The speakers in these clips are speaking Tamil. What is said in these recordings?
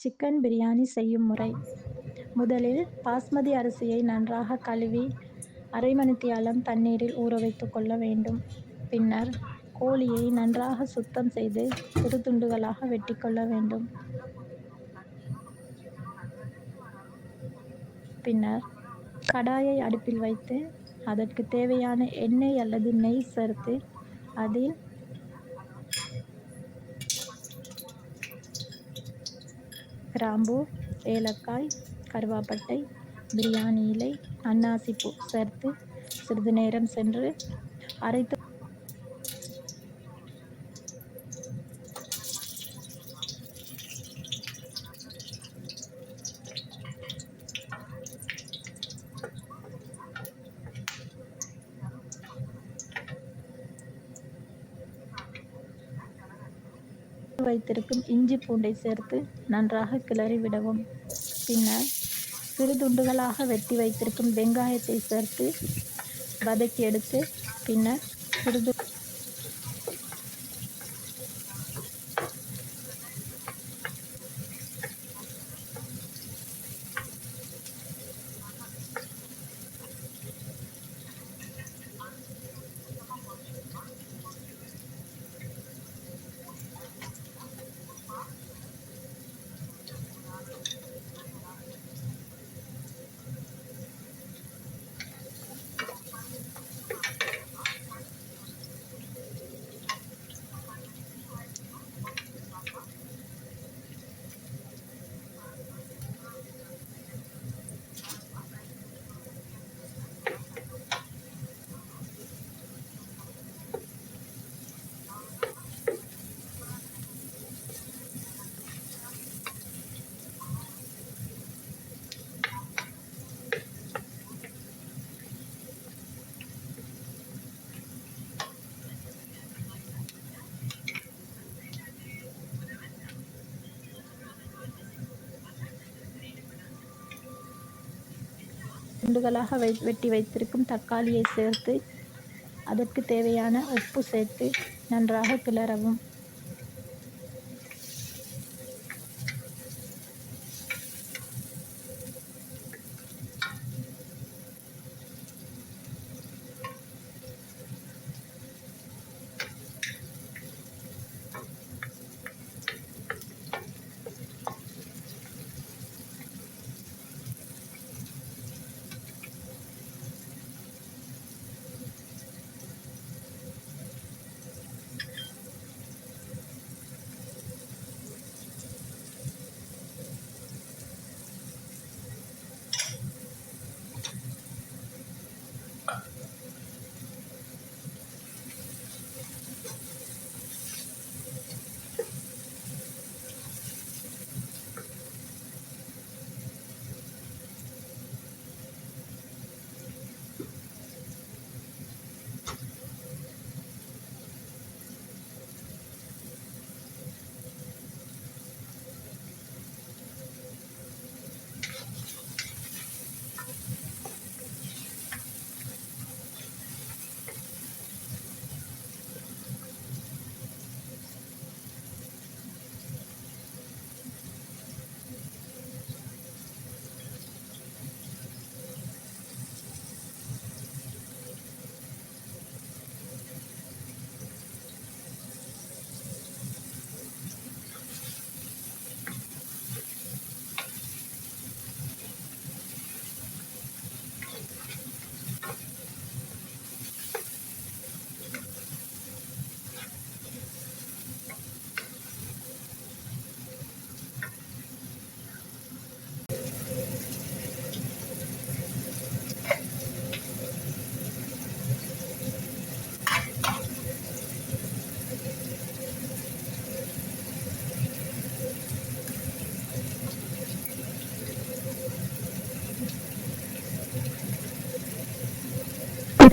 சிக்கன் பிரியாணி செய்யும் முறை முதலில் பாஸ்மதி அரிசியை நன்றாக கழுவி அரை மணித்தியாலம் தண்ணீரில் ஊற வைத்து கொள்ள வேண்டும். பின்னர் கோழியை நன்றாக சுத்தம் செய்து சிறு துண்டுகளாக வெட்டிக்கொள்ள வேண்டும். பின்னர் கடாயை அடுப்பில் வைத்து அதற்கு தேவையான எண்ணெய் அல்லது நெய் சேர்த்து அதில் கிராம்பு ஏலக்காய் கருவாப்பட்டை பிரியாணி இலை அன்னாசிப்பூ. சேர்த்து சிறிது நேரம் சென்று அரைத்து வைத்திருக்கும் இஞ்சி பூண்டை சேர்த்து நன்றாக கிளறி விடவும். பின்னர் சிறு துண்டுகளாக வெட்டி வைத்திருக்கும் வெங்காயத்தை சேர்த்து வதக்கி எடுத்து பின்னர் சிறிது துண்டுகளாக வை வெட்டி வைத்திருக்கும் தக்காளியை சேர்த்து அதற்கு தேவையான உப்பு சேர்த்து நன்றாக கிளறவும்.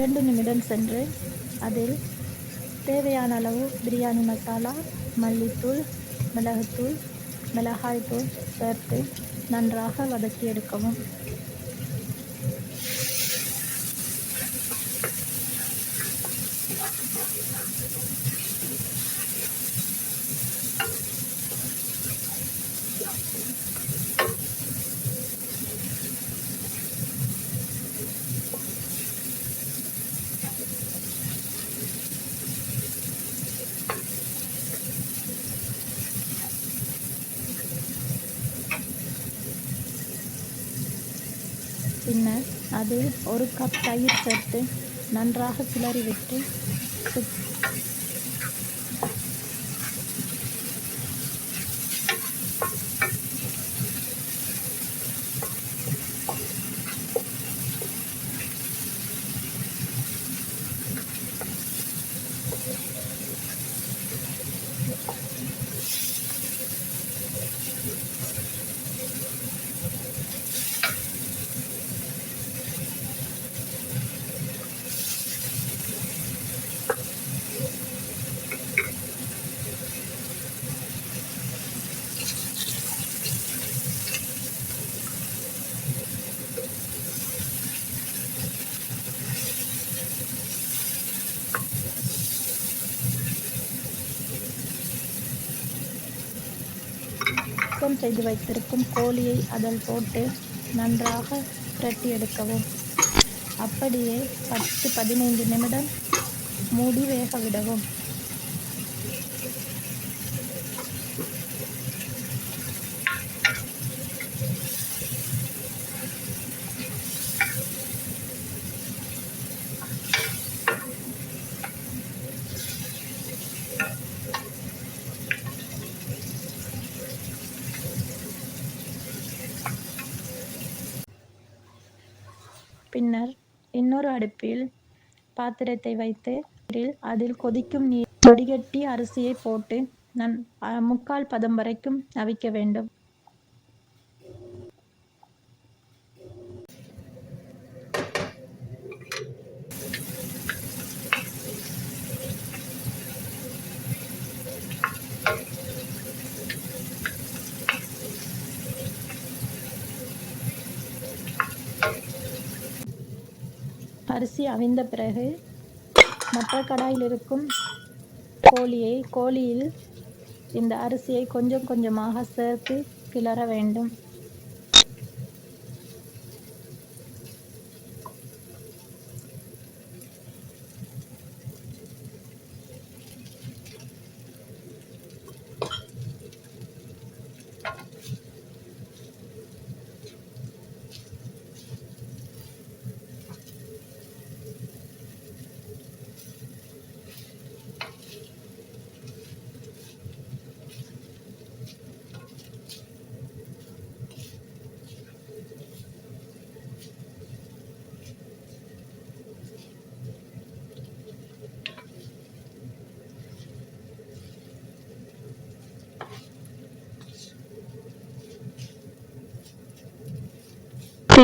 இரண்டு நிமிடம் சென்று அதில் தேவையான அளவு பிரியாணி மசாலா மல்லித்தூள் மிளகுத்தூள் மிளகாய்த்தூள் சேர்த்து நன்றாக வதக்கி எடுக்கவும். பின்னர் அதில் ஒரு கப் தயிர் சேர்த்து நன்றாக கிளறிவிட்டு சுத் சுத்தம் செய்து வைத்திருக்கும் கோழியை அதில் போட்டு நன்றாக புரட்டி எடுக்கவும். அப்படியே பத்து பதினைந்து நிமிடம் மூடி வேக விடவும். பின்னர் இன்னொரு அடுப்பில் பாத்திரத்தை வைத்து அதில் கொதிக்கும் நீர் வடிகட்டி அரிசியை போட்டு நன் முக்கால் பதம் வரைக்கும் அவிக்க வேண்டும். அரிசி அவிந்த பிறகு மற்ற கடாயில் இருக்கும் கோழியை கோழியில் இந்த அரிசியை கொஞ்சம் கொஞ்சமாக சேர்த்து கிளற வேண்டும்.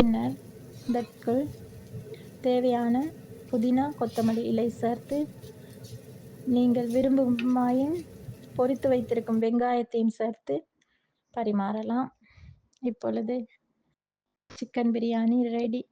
பின்னர் இதற்குள் தேவையான புதினா கொத்தமல்லி இலை சேர்த்து நீங்கள் விரும்புமாயின் பொரித்து வைத்திருக்கும் வெங்காயத்தையும் சேர்த்து பரிமாறலாம். இப்பொழுது சிக்கன் பிரியாணி ரெடி